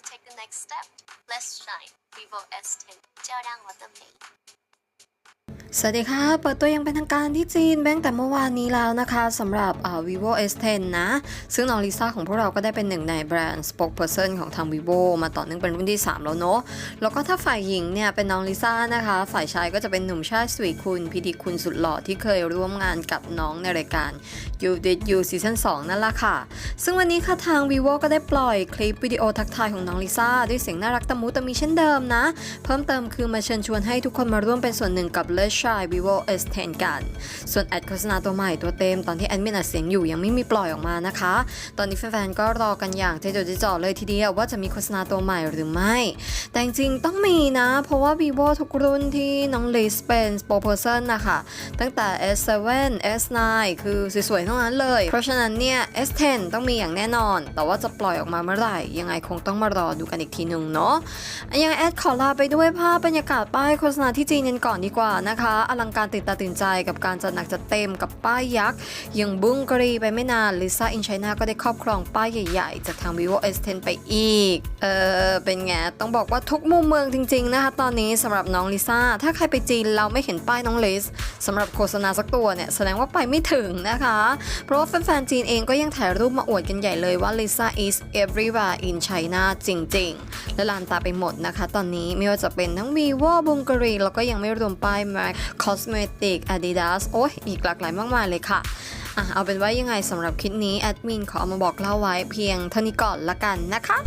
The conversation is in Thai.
ready to take the next step? Let's shine. Vivo S10 就让我的美 สวัสดีค่ะ เปิดตัวยังเป็นทางการที่จีนแบงแต่เมื่อวานนี้แล้วนะคะสำหรับอ่า vivo S10 นะ ซึ่งน้องลิซ่าของพวกเราก็ได้เป็นหนึ่งในแบรนด์ spokesperson ของทาง vivo มาต่อเนื่องเป็นรุ่นที่ 3 แล้วเนาะแล้วก็ถ้าฝ่ายหญิงเนี่ยเป็นน้องลิซ่านะคะ ฝ่ายชายก็จะเป็นหนุ่มชาติสวีคุณพิธีคุณสุดหล่อที่เคยร่วมงานกับน้องในรายการ You Did You Season 2 นั่นแหละค่ะ ซึ่งวันนี้ค่ะทาง vivo ก็ได้ปล่อยคลิปวิดีโอทักทายของน้องลิซ่าด้วยเสียงน่ารักตะมุตะมีเช่นเดิมนะ เพิ่มเติมคือมาเชิญชวนให้ทุกคนมาร่วมเป็นส่วนหนึ่งกับ Let's Shine Vivo S10 กัน ส่วนแอดโฆษณาตัวใหม่ตัวเต็มตอนที่แอดมินอัดเสียงอยู่ยังไม่มีปล่อยออกมานะคะ ตอนนี้แฟนๆก็รอกันอย่างเจโจเจจ่อเลยทีเดียวว่าจะมีโฆษณาตัวใหม่หรือไม่ แต่จริงๆต้องมีนะ เพราะว่า vivo ทุกรุ่นที่น้องลิสเป็น spokesperson นะคะตั้งแต่ S7 S9 คือสวยๆทั้งนั้นเลย เพราะฉะนั้นเนี่ย S10 ต้องมีอย่างแน่นอน แต่ว่าจะปล่อยออกมาเมื่อไหร่ ยังไงคงต้องมารอดูกันอีกทีหนึ่งเนาะยังแอดขอลาไปด้วยภาพบรรยากาศป้ายโฆษณาที่จีนกันก่อนดีกว่านะคะอลังการติดตาตื่นใจกับการจัดหนักจัดเต็มกับป้ายยักษ์ยังบุ้งกรีไปไม่นานลิซ่าอินไชน่าก็ได้ครอบครองป้ายใหญ่ๆ จากทาง vivo S10 ไปอีก เออเป็นไง ต้องบอกว่าทุกมุมเมืองจริงๆนะคะตอนนี้สำหรับน้องลิซ่า ถ้าใครไปจีนเราไม่เห็นป้ายน้องลิสสำหรับโฆษณาสักตัวเนี่ย แสดงว่าไปไม่ถึงนะคะ เพราะว่าแฟนๆจีนเองก็ยังถ่ายรูปมาอวดกันใหญ่เลยว่า Lisa is everywhere in China จริงๆ และลานตาไปหมดนะคะ ตอนนี้ไม่ว่าจะเป็นทั้ง vivo b u l g a r i แล้วก็ยังไม่รวมป้าย MAC Cosmetic Adidas โอ้ยอีกหลากหลายมากมายเลยค่ะอะเอาเป็นว่ายังไงสำหรับคลิปนี้แอดมินขอเอามาบอกเล่าไว้เพียงเท่านี้ก่อนละกันนะคะ